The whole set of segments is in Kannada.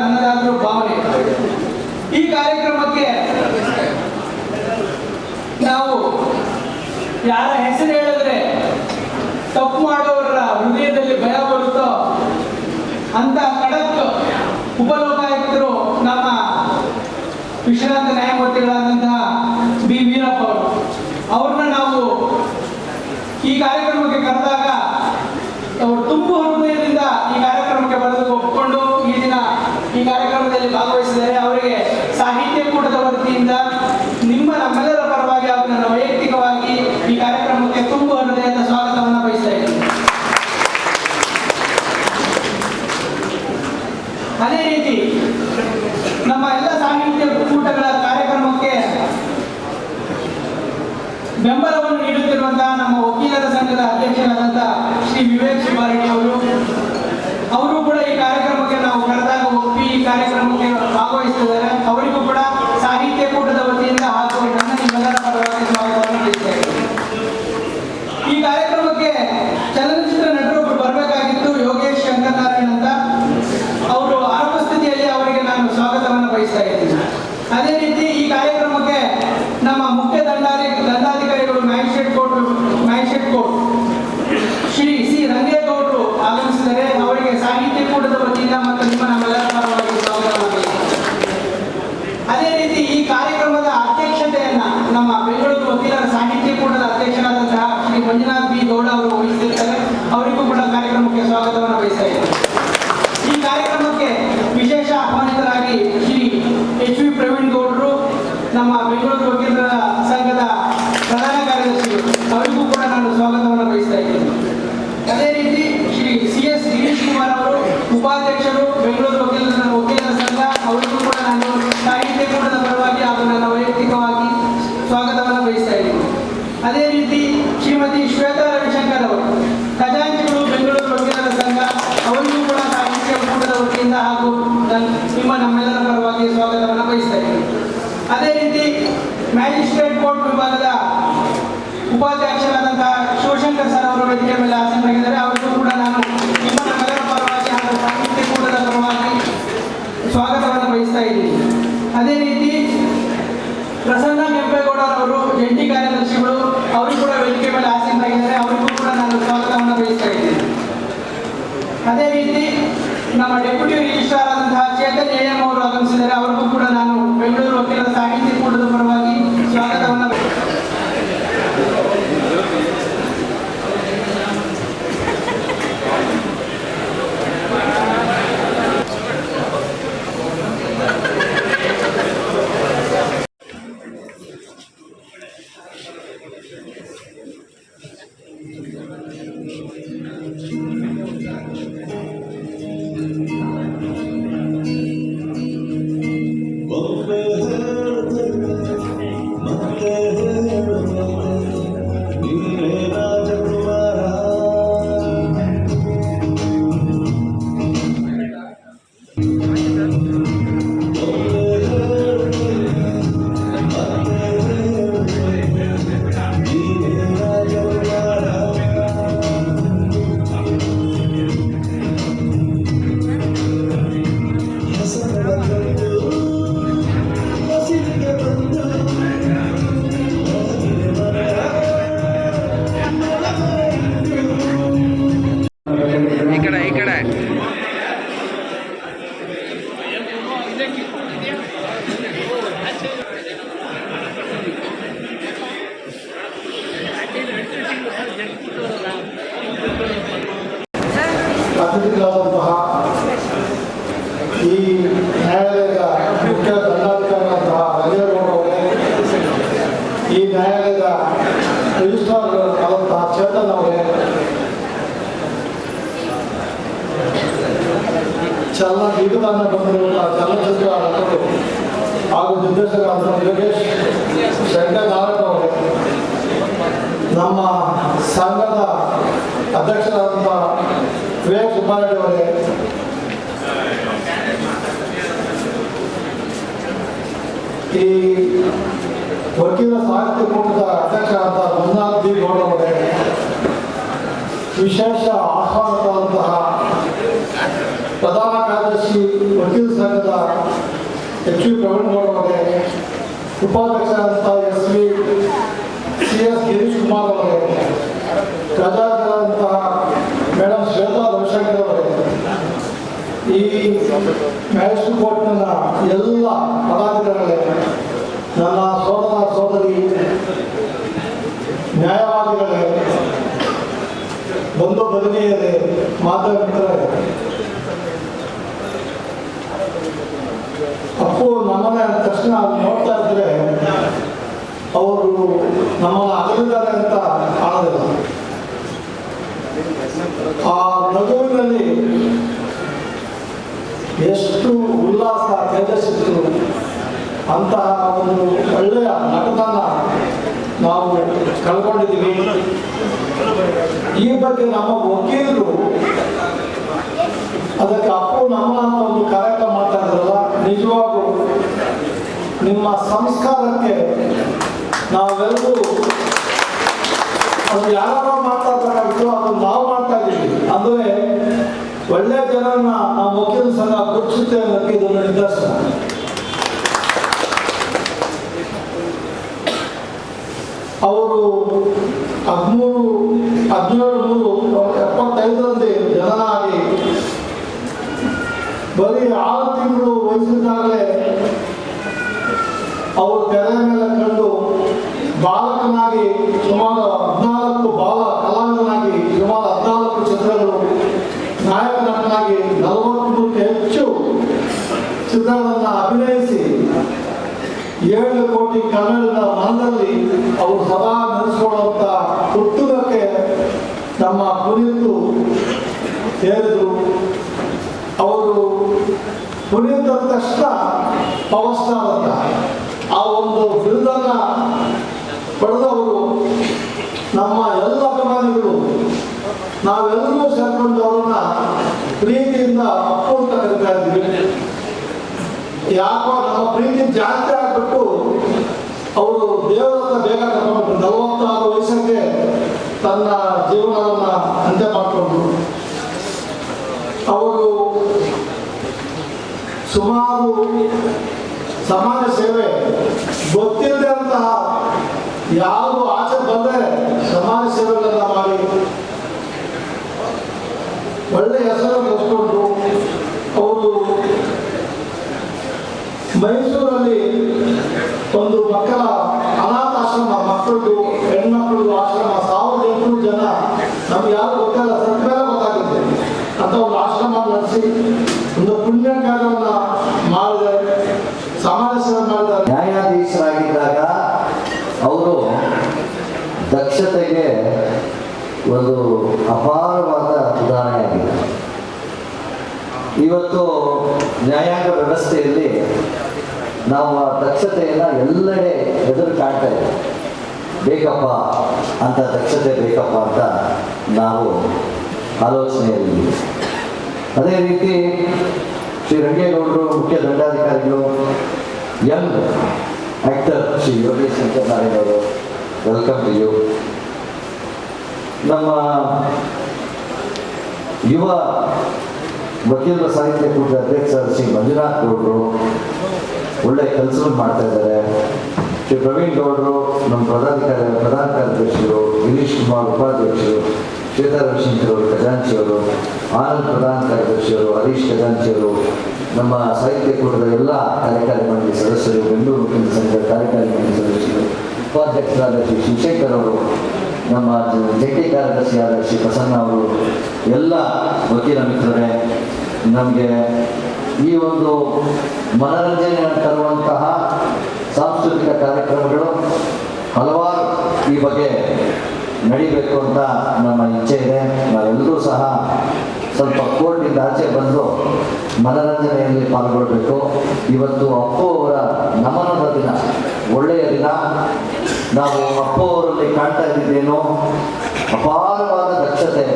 ನನ್ನದಾದರೂ ಭಾವನೆ. ಈ ಕಾರ್ಯಕ್ರಮಕ್ಕೆ ನಾವು ಯಾರ ಅದೇ ರೀತಿ ನಮ್ಮ ಡೆಪ್ಯೂಟಿ ರಿಜಿಸ್ಟ್ರಾರ್ ಆದಂತಹ ಚೇತನ್ ಎ ಅವರು ಆಗಮಿಸಿದ್ದಾರೆ ಅವರಿಗೂ ಕೂಡ ನಾನು ವಿವೇಕ್ ಈ ವಕೀಲ ಸಾಹಿತ್ಯ ಕೂಟದ ಅಧ್ಯಕ್ಷರಾದ ಮಂಜುನಾಥ್ ಬಿ ಗೌಡ ಅವರೇ ವಿಶೇಷ ಆಹ್ವಾನಿತರಾದಂತಹ ಪ್ರಧಾನ ಕಾರ್ಯದರ್ಶಿ ವಕೀಲ ಸಂಘದ ಎಚ್ ವಿ ಪ್ರವೀಣ್ ಗೌಡ ಅವರೇ ಉಪಾಧ್ಯಕ್ಷರಾದಂತಹ S V C S Girish Kumar ಅವರೇ ಪ್ರಜಾಕರಾದಂತಹ ಮೇಡಮ್ ಶ್ವೇತಾ ರವಿಶಂಕರ್ ಅವರೇ ಈ ಮ್ಯಾಜಿಸ್ಟ್ರೇಟ್ ಕೋರ್ಟ್ನ ಎಲ್ಲ ಪದಾಧಿಕಾರಿಗಳೇ ನನ್ನ ಸೋದರ ಸೋದರಿ, ನ್ಯಾಯವಾದಿಗಳೇ ಬಂದು ಭಗಿನಿಯರೇ ಮಾತಾಡ್ತಾರೆ ಅಪ್ಪು ನಮ್ಮನೆ ಅಂದ ತಕ್ಷಣ ನೋಡ್ತಾ ಇದ್ರೆ ಅವರು ನಮ್ಮನ್ನು ಅಗಲಿದ್ದಾರೆ ಅಂತ ಕಾಣೋದಿಲ್ಲ. ಆ ನಗುವಿನಲ್ಲಿ ಎಷ್ಟು ಉಲ್ಲಾಸ ತೇಜಸ್ಸಿತ್ತು ಅಂತಹ ಒಂದು ಒಳ್ಳೆಯ ನಟನನ್ನು ನಾವು ಕಳ್ಕೊಂಡಿದ್ದೀವಿ. ಈ ಬಗ್ಗೆ ನಮ್ಮ ವಕೀಲರು ಅದಕ್ಕೆ ಅಪ್ಪು ನಮ್ಮ ಒಂದು ಕಾರ್ಯಕ್ರಮ ಮಾಡ್ತಾ ಇದ್ರಲ್ಲ ನಿಜವಾಗೂ ನಿಮ್ಮ ಸಂಸ್ಕಾರಕ್ಕೆ ನಾವೆಲ್ಲರೂ ಅದು ಯಾರೋ ಮಾಡ್ತಾ ಇರಬೇಕಾಗಿತ್ತು, ಅದು ನಾವು ಮಾಡ್ತಾ ಇದ್ದೀವಿ. ಅಂದ್ರೆ ಒಳ್ಳೆ ಜನರನ್ನ ನಾವು ವಕೀಲ ಸಂಘ ಗುರುತಿಸುತ್ತೆ ಅನ್ನೋಕ್ಕೆ ಇದೊಂದು ನಿದರ್ಶನ ಅವರು ಹದಿಮೂರು ಹದಿನೇಳು ಮೂರು ಎಪ್ಪತ್ತೈದರಲ್ಲಿ ಜನನಾಗಿ ಬರೀ ಆರು ತಿಂಗಳು ವಯಸ್ಸಿದ್ದಾಗಲೇ ಅವರು ತೆರೆ ಮೇಲೆ ಕಂಡು ಬಾಲಕನಾಗಿ ಸುಮಾರು ಹದಿನಾಲ್ಕು ಬಾಲ ಕೋಟಿ ಕನ್ನಡದ ಮನದಲ್ಲಿ ಅವರು ಸದಾ ನೆನೆಸ್ಕೊಳ್ಳುವಂತ ಹುಟ್ಟುಗಕ್ಕೆ ನಮ್ಮ ಕುರಿತು ಹೇಳಿದ್ರು. ಅವರು ಕುರಿತ ತಕ್ಷಣ ಪವರ್ ಅಂತ. ಆ ಒಂದು ಬಿರುದನ್ನ ಪಡೆದವರು ನಮ್ಮ ಎಲ್ಲ ಅಭಿಮಾನಿಗಳು. ನಾವೆಲ್ಲರೂ ಸೇರ್ಕೊಂಡು ಅವ್ರನ್ನ ಪ್ರೀತಿಯಿಂದ ಅಪ್ಪು ಅಂತ ಕರಿತಾ ಇದ್ವಿ ಯಾಕೋ ನಮ್ಮ ಪ್ರೀತಿ ಜಾಸ್ತಿ ಆಗ್ಬಿಟ್ಟು ಅವರು ದೇವರ ಬೇಗ ಕರ್ಕೊಂಡ್ಬಿಟ್ರು ನಲವತ್ತಾರು ವಯಸ್ಸಕ್ಕೆ ತನ್ನ ಜೀವನವನ್ನ ಅಂತ್ಯ ಮಾಡಿಕೊಂಡ್ರು. ಅವರು ಸುಮಾರು ಸಮಾಜ ಸೇವೆ ಗೊತ್ತಿಲ್ಲದೆ ಅಂತ ಯಾರು ಆಚೆ ಬಂದರೆ ಸಮಾಜ ಸೇವೆಗಳನ್ನ ಮಾಡಿ ಒಳ್ಳೆ ಹೆಸರು ಗಳಿಸ್ಕೊಂಡು ಅವರು ಮೈಸೂರಲ್ಲಿ ಒಂದು ಮಕ್ಕಳ ಅನಾಥಾಶ್ರಮ ಮಕ್ಕಳದು ಹೆಣ್ಮಕ್ಳದು ಆಶ್ರಮ, ಸಾವಿರದ ಎಂಟುನೂರು ಜನ. ನಮ್ಗೆ ಯಾರು ಗೊತ್ತಲ್ಲ ಸತ್ತ ಮೇಲೆ ಗೊತ್ತಾಗುತ್ತೆ ಅಂತ ಒಂದು ಆಶ್ರಮ ನಡೆಸಿ, ಒಂದು ಪುಣ್ಯ ಕಾರ್ಯವನ್ನ ಮಾಡಿದ್ದಾರೆ ಸಮಾಜ ಸೇವೆ ಮಾಡಿದ್ದಾರೆ ನ್ಯಾಯಾಧೀಶರಾಗಿದ್ದಾಗ ಅವರು ದಕ್ಷತೆಗೆ ಒಂದು ಅಪಾರವಾದ ಉದಾಹರಣೆಯಾಗಿದೆ. ಇವತ್ತು ನ್ಯಾಯಾಂಗ ವ್ಯವಸ್ಥೆಯಲ್ಲಿ ನಾವು ಆ ದಕ್ಷತೆಯನ್ನು ಎಲ್ಲೆಡೆ ಎದುರು ಕಾಣ್ತಾ ಇದ್ದೇವೆ. ಬೇಕಪ್ಪ ಅಂತ ದಕ್ಷತೆ ಬೇಕಪ್ಪ ಅಂತ ನಾವು ಆಲೋಚನೆಯಲ್ಲಿ ಅದೇ ರೀತಿ ಶ್ರೀ ರಂಗೇಗೌಡರು ಮುಖ್ಯ ದಂಡಾಧಿಕಾರಿಗಳು ಯಂಗ್ ಆಕ್ಟರ್ ಶ್ರೀ ಯೋಗೇಶ್ ಶಂಕರ್ ನಾರಾಯಣ ಅವರು ವೆಲ್ಕಮ್ ಟು ಯು ನಮ್ಮ ಯುವ ವಕೀಲರ ಸಾಹಿತ್ಯ ಕೂಟದ ಅಧ್ಯಕ್ಷ ಶ್ರೀ ಮಂಜುನಾಥ್ ಗೌಡರು ಒಳ್ಳೆ ಕೆಲಸವನ್ನು ಮಾಡ್ತಾ ಇದ್ದಾರೆ. ಶ್ರೀ ಪ್ರವೀಣ್ ಗೌಡರು, ನಮ್ಮ ಪದಾಧಿಕಾರಿ ಪ್ರಧಾನ ಕಾರ್ಯದರ್ಶಿಗಳು ಗಿರೀಶ್ ಕುಮಾರ್ ಉಪಾಧ್ಯಕ್ಷರು, ಶ್ವೇತಾ ರವಿಶಂಕರ್ ಖಜಾಂಚಿಯವರು, ಆನಂದ್ ಪ್ರಧಾನ ಕಾರ್ಯದರ್ಶಿಯವರು, ಹರೀಶ್ ಖಜಾಂಚಿಯವರು, ನಮ್ಮ ಸಾಹಿತ್ಯ ಕೂಟದ ಎಲ್ಲ ಕಾರ್ಯಕಾರಿ ಮಂಡಳಿ ಸದಸ್ಯರು, ಬೆಂಗಳೂರು ಕೇಂದ್ರ ಸಂಘದ ಕಾರ್ಯಕಾರಿ ಮಂಡಳಿ ಸದಸ್ಯರು, ಉಪಾಧ್ಯಕ್ಷರಾದ ಶ್ರೀ ಶಿವಶೇಖರ್ ಅವರು, ನಮ್ಮ ಜಂಟಿ ಕಾರ್ಯದರ್ಶಿಯಾದ ಶ್ರೀ ಪ್ರಸನ್ನ ಅವರು, ಎಲ್ಲ ವಕೀಲ ಮಿತ್ರರೇ, ನಮಗೆ ಈ ಒಂದು ಮನರಂಜನೆಯನ್ನು ತರುವಂತಹ ಸಾಂಸ್ಕೃತಿಕ ಕಾರ್ಯಕ್ರಮಗಳು ಹಲವಾರು ಈ ಬಗ್ಗೆ ನಡಿಬೇಕು ಅಂತ ನಮ್ಮ ಇಚ್ಛೆ ಇದೆ. ನಾವೆಲ್ಲರೂ ಸಹ ಸ್ವಲ್ಪ ಕೋರ್ಟಿಂದ ಆಚೆ ಬಂದು ಮನರಂಜನೆಯಲ್ಲಿ ಪಾಲ್ಗೊಳ್ಬೇಕು. ಇವತ್ತು ಅಪ್ಪು ಅವರ ನಮನದ ದಿನ, ಒಳ್ಳೆಯ ದಿನ. ನಾವು ಅಪ್ಪು ಅವರಲ್ಲಿ ಕಾಣ್ತಾ ಇದ್ದೇನೋ ಅಪಾರವಾದ ದಕ್ಷತೆ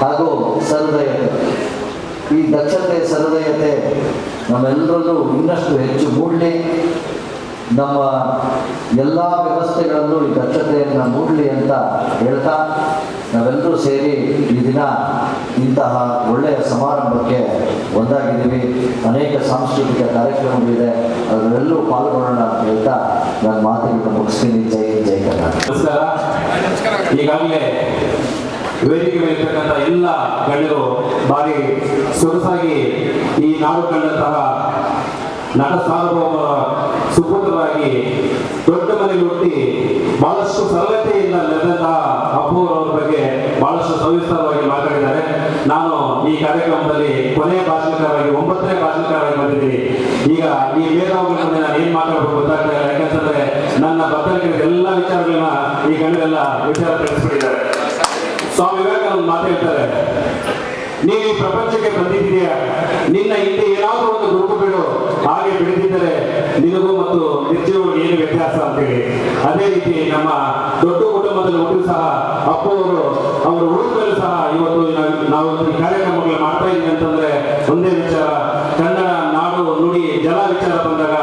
ಹಾಗೂ ಸಹೃದಯತೆ. ಈ ದಕ್ಷತೆ, ಸಹೃದಯತೆ ನಮ್ಮೆಲ್ಲರಲ್ಲೂ ಇನ್ನಷ್ಟು ಹೆಚ್ಚು ಮೂಡಲಿ. ನಮ್ಮ ಎಲ್ಲ ವ್ಯವಸ್ಥೆಗಳಲ್ಲೂ ಈ ದಕ್ಷತೆಯನ್ನು ಮೂಡಲಿ ಅಂತ ಹೇಳ್ತಾ ನಾವೆಲ್ಲರೂ ಸೇರಿ ಈ ದಿನ ಇಂತಹ ಒಳ್ಳೆಯ ಸಮಾರಂಭಕ್ಕೆ ಒಂದಾಗಿದ್ದೀವಿ. ಅನೇಕ ಸಾಂಸ್ಕೃತಿಕ ಕಾರ್ಯಕ್ರಮಗಳಿದೆ. ಅದರಲ್ಲೂ ಪಾಲ್ಗೊಳ್ಳೋಣ ಅಂತ ಹೇಳ್ತಾ ನನ್ನ ಮಾತುಗಳನ್ನು ಮುಗಿಸ್ತೀನಿ. ಜೈ ಜೈ ಕರ್ನಾಟಕ. ಈಗಾಗಲೇ ವೇದಿಕೆ ಮೇಲೆ ಎಲ್ಲ ಗಣ್ಯರು ಬಾರಿ ಸೊಗಸಾಗಿ ಈ ನಾಡು ಕಂಡಂತಹ ನಟ ಸಾರ್ವಭೌಮರ ಸುಪುತ್ರರಾಗಿ ದೊಡ್ಡ ಮನೆಗೆ ಹುಟ್ಟಿ ಬಹಳಷ್ಟು ಸರಳತೆಯಿಂದ ನಡೆದಂತಹ ಅಪ್ಪುವರವರ ಬಗ್ಗೆ ಬಹಳಷ್ಟು ಸವಿಸ್ತಾರವಾಗಿ ಮಾತಾಡಿದ್ದಾರೆ. ನಾನು ಈ ಕಾರ್ಯಕ್ರಮದಲ್ಲಿ ಕೊನೆಯ ಭಾಷಣಕಾರವಾಗಿ ಒಂಬತ್ತನೇ ಭಾಷಣಕಾರವಾಗಿ ಬಂದಿದ್ದೀನಿ. ಈಗ ಈ ಮುಂದೆ ನಾನು ಏನ್ ಮಾತಾಡಬೇಕು ಗೊತ್ತಾಗ್ತಾ ಇಲ್ಲ. ಯಾಕಂತಂದ್ರೆ ನನ್ನ ಬತ್ತಲಿಕೆ ಎಲ್ಲ ವಿಚಾರಗಳನ್ನ ಈ ಗಣ್ಯರೆಲ್ಲ ವಿಚಾರ ತಿಳಿಸ್ಬಿಟ್ಟಿದ್ದಾರೆ. ವಿವೇಕಾನಂದ ಮಾತು ಹೇಳ್ತಾರೆ ನೀನು ಈ ಪ್ರಪಂಚಕ್ಕೆ ಬಂದಿದ್ದೀಯ? ನಿನ್ನ ಹಿಂದೆ ಏನಾದರೂ ಒಂದು ಗುರುತು ಬಿಡು. ಹಾಗೆ ಬಿಡದಿದ್ದರೆ ನಿನಗೂ ಮತ್ತು ನಿರ್ಜೀವನಿಗೆ ಏನು ವ್ಯತ್ಯಾಸ ಅಂತೇಳಿ. ಅದೇ ರೀತಿ ನಮ್ಮ ದೊಡ್ಡ ಕುಟುಂಬದಲ್ಲಿ ಹುಟ್ಟು ಸಹ ಅಪ್ಪವರು ಅವರು ಅವರು ಸಹ ಇವತ್ತು ನಾವು ಈ ಕಾರ್ಯಕ್ರಮಗಳು ಮಾಡ್ತಾ ಇದ್ದೀವಿ ಅಂತಂದ್ರೆ ಒಂದೇ ವಿಚಾರ. ಕನ್ನಡ ನಾಡು ನುಡಿ ಜಲ ವಿಚಾರ ಬಂದಾಗ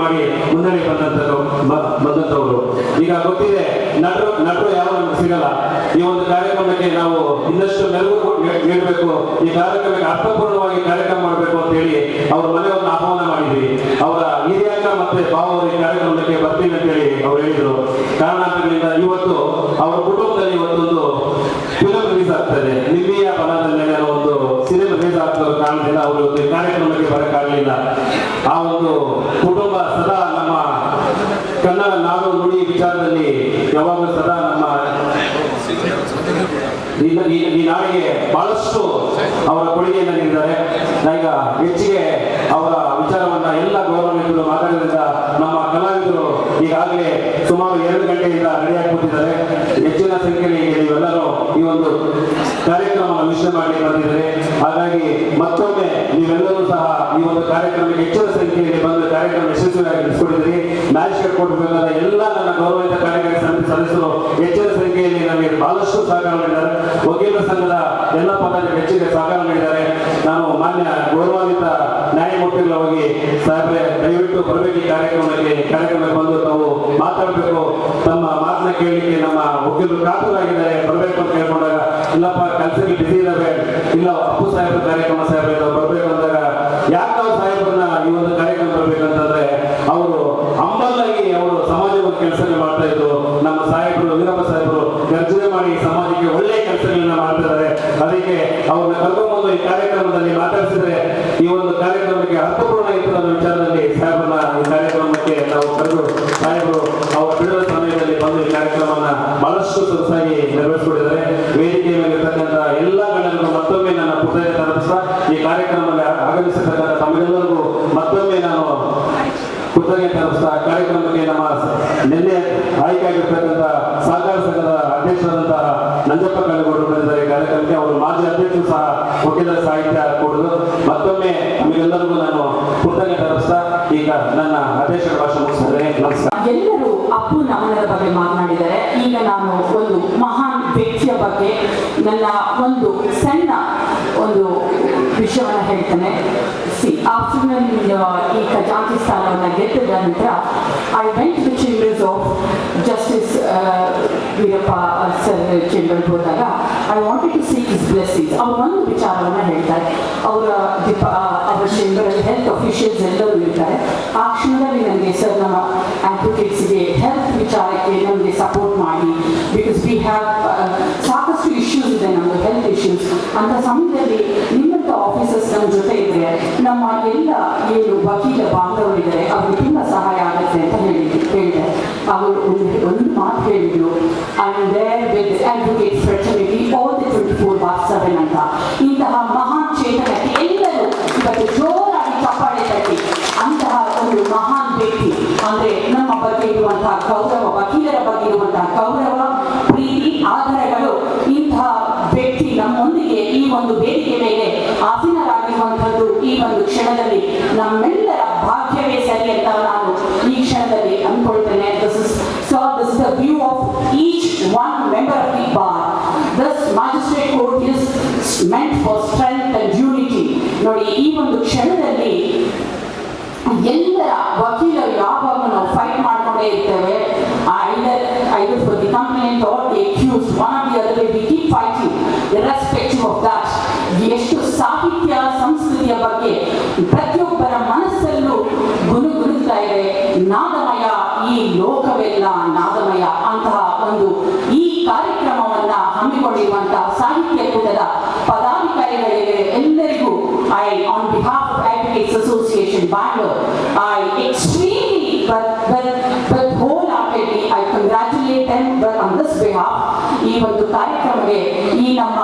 ಮಾಡಿ ಮುನ್ನಡೆ ಬಂದಂತರು ಬಂದಂತವರು. ಈಗ ಗೊತ್ತಿದೆ, ನಟರು ನಟರು ಯಾವ ಸಿಗಲ್ಲ. ಈ ಒಂದು ಕಾರ್ಯಕ್ರಮಕ್ಕೆ ನಾವು ಇನ್ನಷ್ಟು ಮೆಲುಗು ನೀಡಬೇಕು ಈ ಕಾರ್ಯಕ್ರಮಕ್ಕೆ ಅರ್ಥಪೂರ್ಣವಾಗಿ ಕಾರ್ಯಕ್ರಮ ಮಾಡಬೇಕು ಅಂತ ಹೇಳಿ ಅವ್ರ ಮನೆಯವ್ರನ್ನ ಆಹ್ವಾನ ಮಾಡಿದ್ವಿ. ಅವರ ಹಿರಿಯಕ ಮತ್ತೆ ಭಾವ ಈ ಕಾರ್ಯಕ್ರಮಕ್ಕೆ ಬರ್ತೀನಿ ಅಂತ ಹೇಳಿ ಅವ್ರು ಹೇಳಿದ್ರು. ಕಾರಣಾಂತರಗಳಿಂದ ಇವತ್ತು ಅವರ ಕುಟುಂಬದಲ್ಲಿ ಇವತ್ತೊಂದು ಫಿಲಂ ರಿಲೀಸ್ ಆಗ್ತದೆ. ನಿಮ್ಮಿಯ ಬಲದಲ್ಲಿ ಒಂದು ಸಿನಿಮಾ ರಿಲೀಸ್ ಆಗ್ತಿರೋ ಕಾರಣದಿಂದ ಅವರು ಕಾರ್ಯಕ್ರಮಕ್ಕೆ ಬರಕ್ಕಾಗಲಿಲ್ಲ. ಆ ಒಂದು ಕನ್ನಡ ನಾಡು ನುಡಿ ವಿಚಾರದಲ್ಲಿ ಯಾವಾಗಲೂ ಸದಾ ನಮ್ಮ ಈ ನಾಡಿಗೆ ಬಹಳಷ್ಟು ಅವರ ಕೊಡುಗೆಯನ್ನು ನೀಡಿದ್ದಾರೆ ಈಗ ಹೆಚ್ಚಿಗೆ ಅವರ ವಿಚಾರವನ್ನ ಎಲ್ಲ ಗೌರವಗಳು ಮಾತಾಡಿದ್ರಿಂದ ನಮ್ಮ ಕಲಾವಿದರು ಈಗಾಗಲೇ ಸುಮಾರು ಎರಡು ಗಂಟೆಯಿಂದ ರೆಡಿಯಾಗಿ ಕೂತಿದ್ದಾರೆ ಹೆಚ್ಚಿನ ಸಂಖ್ಯೆಯಲ್ಲಿ ನೀವೆಲ್ಲರೂ ಈ ಒಂದು ಕಾರ್ಯಕ್ರಮ ವೀಕ್ಷಣೆ ಮಾಡಿ ಬಂದಿದ್ದಾರೆ. ಹಾಗಾಗಿ ಮತ್ತೊಮ್ಮೆ ನೀವೆಲ್ಲರೂ ಸಹ ಈ ಒಂದು ಕಾರ್ಯಕ್ರಮಕ್ಕೆ ಹೆಚ್ಚಿನ ಸಂಖ್ಯೆಯಲ್ಲಿ ಬಂದು ಕಾರ್ಯಕ್ರಮ ಯಶಸ್ವಿಯಾಗಿ ನಡೆಸಿಕೊಟ್ಟಿದ್ದೀರಿ ಮ್ಯಾಜಿಸ್ಟ್ರೇಟ್ ಕೊಡಬೇಕಾದ ಎಲ್ಲ ನನ್ನ ಗೌರವಿತ ಕಾರ್ಯಕಾರಿ ಸಮಿತಿ ಸದಸ್ಯರು ಹೆಚ್ಚಿನ ಸಂಖ್ಯೆಯಲ್ಲಿ ನಮಗೆ ಬಹಳಷ್ಟು ಸಹಕಾರ ನೀಡಿದ್ದಾರೆ. ವಕೀಲರ ಸಂಘದ ಎಲ್ಲ ಪದಾಧಿಕಾರಿ ಹೆಚ್ಚಿಗೆ ಸಹಕಾರ ನೀಡಿದ್ದಾರೆ. ನಾನು ಮಾನ್ಯ ಗೌರವಾನ್ವಿತ ನ್ಯಾಯಮೂರ್ತಿಗಳ ಹೋಗಿ ದಯವಿಟ್ಟು ಬರಬೇಕು ಕಾರ್ಯಕ್ರಮದಲ್ಲಿ. ಕಾರ್ಯಕ್ರಮಕ್ಕೆ ಕಾರ್ಯಕ್ರಮಕ್ಕೆ ಬಂದು ತಾವು ಮಾತಾಡಬೇಕು. ತಮ್ಮ ಮಾತನ್ನ ಕೇಳಲಿಕ್ಕೆ ನಮ್ಮ ವಕೀಲರು ಕಾತುರಾಗಿದ್ದಾರೆ ಬರಬೇಕು ಅಂತ ಕೇಳ್ಕೊಂಡಾಗ, ಇಲ್ಲಪ್ಪ, ಕೆಲಸಕ್ಕೆ ಬಿಸಿ ಇಲ್ಲ, ಅಪ್ಪು ಸಾಹೇಬ್ರ ಕಾರ್ಯಕ್ರಮ ಸಾಹೇಬ್ರ. ಅವ್ರನ್ನ ಕರ್ಕೊಂಡ್ಬಂದು ಈ ಕಾರ್ಯಕ್ರಮದಲ್ಲಿ ಮಾತಾಡಿಸಿದ್ರೆ ಈ ಒಂದು ಕಾರ್ಯಕ್ರಮಕ್ಕೆ ಅರ್ಥಪೂರ್ಣ ಇತ್ತು ಅನ್ನೋ ವಿಚಾರದಲ್ಲಿ ಸಾಹೇಬ್ರನ್ನ ಈ ಕಾರ್ಯಕ್ರಮಕ್ಕೆ ನಾವು ಕರೆದು ಸಾಹೇಬರು ಅವರು ಬಿಡುವ ಸಮಯದಲ್ಲಿ ಬಂದು ಈ ಕಾರ್ಯಕ್ರಮವನ್ನ ಬಹಳಷ್ಟು ಸೊಗಸಾಗಿ ನೆರವೇರಿಸಿಕೊಂಡಿದ್ದಾರೆ ವೇದಿಕೆ ಮೇಲೆ ಇರ್ತಕ್ಕಂಥ ಎಲ್ಲ ಗಣ್ಯರನ್ನು ಮತ್ತೊಮ್ಮೆ ನನ್ನ ಪುತ್ರ ಈ ಕಾರ್ಯಕ್ರಮದಲ್ಲಿ ಆಗಮಿಸಿರ್ತಕ್ಕಂಥ ತಮಗೆಲ್ಲರಿಗೂ ಮತ್ತೊಮ್ಮೆ ನಾನು ಕೃತಜ್ಞತೆ ತಲುಪಿಸ್ತಾ ಕಾರ್ಯಕ್ರಮಕ್ಕೆ ನಮ್ಮ ನಿನ್ನೆ ಆಯ್ಕೆಯಾಗಿರ್ತಕ್ಕಂಥ ಸಹಕಾರ ಸಂಘದ ಅಧ್ಯಕ್ಷರಾದಂತಹ ನಂಜಪ್ಪ ಕಳೆಗೌಡರು ಬಂದಿದ್ದಾರೆ ಕಾರ್ಯಕ್ರಮಕ್ಕೆ ಅವರು ಮಾಜಿ ಅಧ್ಯಕ್ಷರು ಸಹ ಮುಖ್ಯದ ಸಾಹಿತ್ಯ ಕೊಡುದು ಮತ್ತೊಮ್ಮೆ ನಮಗೆಲ್ಲರಿಗೂ ನಾನು ಕೃತಜ್ಞತೆ ತಲುಪಿಸ್ತಾ ಈಗ ನನ್ನ ಅಧ್ಯಕ್ಷರ ಭಾಷೆ ಮುಗಿಸಿದರೆ ನಮಸ್ಕಾರ. ಎಲ್ಲರೂ ಅಪ್ಪು ನಮನರ ಬಗ್ಗೆ ಮಾತನಾಡಿದ್ದಾರೆ. ಈಗ ನಾನು ಒಂದು ಮಹಾನ್ ವ್ಯಕ್ತಿಯ ಬಗ್ಗೆ ನನ್ನ ಒಂದು ಸಣ್ಣ ಒಂದು ವಿಷಯವನ್ನು ಹೇಳ್ತೇನೆ. ಸಿ ಆಫ್ಟರ್ ಈ ಖಜಾಂಚಿ ಸ್ಥಾನವನ್ನು ಗೆದ್ದ ನಂತರ I went to chambers of justice Veerappa sir ಚೇಂಬರ್ಗೆ ಹೋದಾಗ I wanted to seek is blessings ಅವ್ರು ಒಂದು ವಿಚಾರವನ್ನು ಹೇಳ್ತಾರೆ. ಅವರ ಡಿಪ ಅವರ ಚೇಂಬರಲ್ಲಿ ಹೆಲ್ತ್ ಅಫಿಷಿಯಲ್ಸ್ ಎಲ್ಲರೂ ಇರ್ತಾರೆ. ಆ ಕ್ಷಣದಲ್ಲಿ ನನಗೆ ಸರ್ ನಮ್ಮ ಅಡ್ವೊಕೇಟ್ಸ್ಗೆ ಹೆಲ್ತ್ ವಿಚಾರಕ್ಕೆ ನಮಗೆ ಸಪೋರ್ಟ್ ಮಾಡಿ ಬಿಕಾಸ್ ವಿ ಹ್ಯಾವ್ ಸಾಕಷ್ಟು ಇಶ್ಯೂಸ್ ಇದೆ ನಮ್ಮದು ಹೆಲ್ತ್ ಇಶ್ಯೂಸ್ ಅಂತ ಸಮಯದಲ್ಲಿ ಆಫೀಸರ್ಸ್ ನಮ್ಮ ಜೊತೆ ಇದ್ರೆ ನಮ್ಮ ಎಲ್ಲ ಏನು ವಕೀಲ ಬಾಂಧವರಿದ್ದಾರೆ, ಅವ್ರಿಗೆ ತುಂಬ ಸಹಾಯ ಆಗುತ್ತೆ ಅಂತ ಹೇಳಿ ಹೇಳಿದೆ. ಅವರು ಒಂದು ಒಂದು ಮಾತು ಹೇಳಿದ್ರು I there with advocate fraternity all the twenty four bar seven ಅಂತ. ಇಂತಹ ಮಹಾನ್ ಚೇತನಕ್ಕೆ ಎಲ್ಲರೂ ಇವತ್ತು ಜೋರಾಗಿ ಚಪ್ಪಾಳೆ ತಟ್ಟಿ. ಅಂತಹ ಒಂದು ಮಹಾನ್ ವ್ಯಕ್ತಿ ಅಂದ್ರೆ ನಮ್ಮ ಬಗ್ಗೆ ಇರುವಂತಹ ಗೌರವ, ವಕೀಲರ ಬಗ್ಗೆ ಇರುವಂತಹ ಗೌರವ, ಪ್ರೀತಿ, ಆಧಾರಗಳು ವ್ಯಕ್ತಿ ನಮ್ಮೊಂದಿಗೆ ಈ ಒಂದು ವೇದಿಕೆ ಮೇಲೆ ಆಸೀನರಾಗಿರುವಂಥದ್ದು ಈ ಒಂದು ಕ್ಷಣದಲ್ಲಿ ನಮ್ಮೆಲ್ಲರ ಭಾಗ್ಯವೇ ಸರಿ ಅಂತ ನಾನು ಈ ಕ್ಷಣದಲ್ಲಿ ಅಂದ್ಕೊಳ್ತೇನೆ. So this the view of each one member of the bar this magistrate court is meant for strength and unity ನೋಡಿ, ಈ ಒಂದು ಕ್ಷಣದಲ್ಲಿ ಎಲ್ಲರ ವಕೀಲರು ಯಾವಾಗ ನಾವು ಫೈಟ್ ಮಾಡ್ಕೊಂಡೇ ಇರ್ತೇವೆ. ನಾದಮಯ ಈ ಲೋಕವೆಲ್ಲ ನಾದಮಯ. ಅಂತಹ ಒಂದು ಈ ಕಾರ್ಯಕ್ರಮವನ್ನ ಹಮ್ಮಿಕೊಂಡಿರುವಂತಹ ಸಾಹಿತ್ಯ ಕೂಟದ ಪದಾಧಿಕಾರಿಗಳಿಗೆ ಎಲ್ಲರಿಗೂ I on behalf of advocates association Bangalore I extremely whole but I congratulate on this behalf. ಈ ಒಂದು ಕಾರ್ಯಕ್ರಮಕ್ಕೆ ಈ ನಮ್ಮ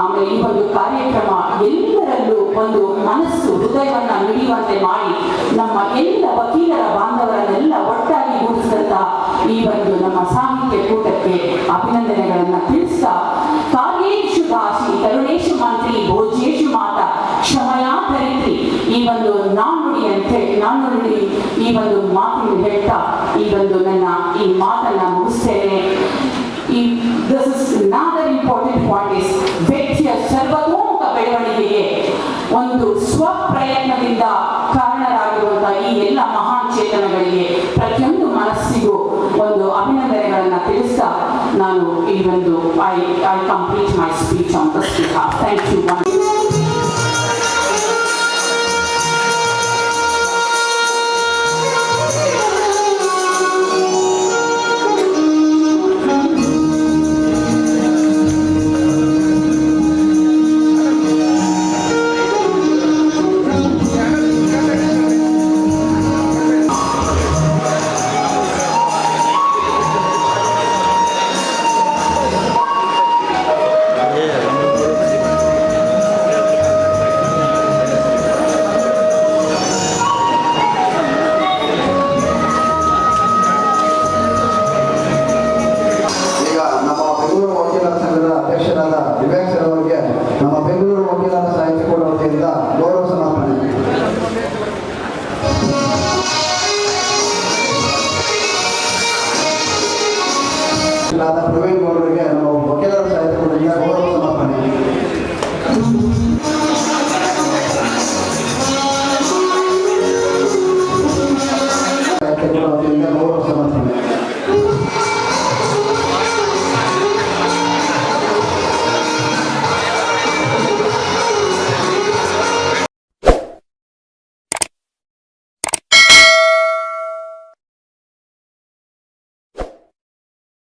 ಆಮೇಲೆ ಈ ಒಂದು ಕಾರ್ಯಕ್ರಮ ಎಲ್ಲರಲ್ಲೂ ಒಂದು ಮನಸ್ಸು, ಹೃದಯವನ್ನ ಮಿಡಿಯುವಂತೆ ಮಾಡಿ ನಮ್ಮ ಎಲ್ಲ ವಕೀಲರ ಬಾಂಧವರನ್ನೆಲ್ಲ ಒಟ್ಟಾಗಿ ಗೂಡಿಸಿದಂತಹ ಈ ಒಂದು ನಮ್ಮ ಸಾಹಿತ್ಯ ಕೂಟಕ್ಕೆ ಅಭಿನಂದನೆಗಳನ್ನ ತಿಳಿಸ್ತಾ ಕಾರ್ಯೇಶು ದಾಸಿ ತರುಣೇಶು ಮಂತ್ರಿ, ಭೋಜೇಶು ಮಾತ ಕ್ಷಮಯಾ ಈ ಒಂದು ನಾನುಡಿ ಅಂತ ಹೇಳಿ, ನಾನುಡಿ ಈ ಒಂದು ಮಾತನ್ನು ಹೇಳ್ತಾ ಈ ಒಂದು ನನ್ನ ಈ ಮಾತನ್ನ ಒಂದು ಸ್ವಪ್ರಯತ್ನದಿಂದ ಕಾರಣರಾಗಿರುವಂತಹ ಈ ಎಲ್ಲ ಮಹಾನ್ ಚೇತನಗಳಿಗೆ ಪ್ರತಿಯೊಂದು ಮನಸ್ಸಿಗೂ ಒಂದು ಅಭಿನಂದನೆಗಳನ್ನ ತಿಳಿಸ್ತಾ ನಾನು ಈ ಒಂದು I I complete my speech on behalf thank you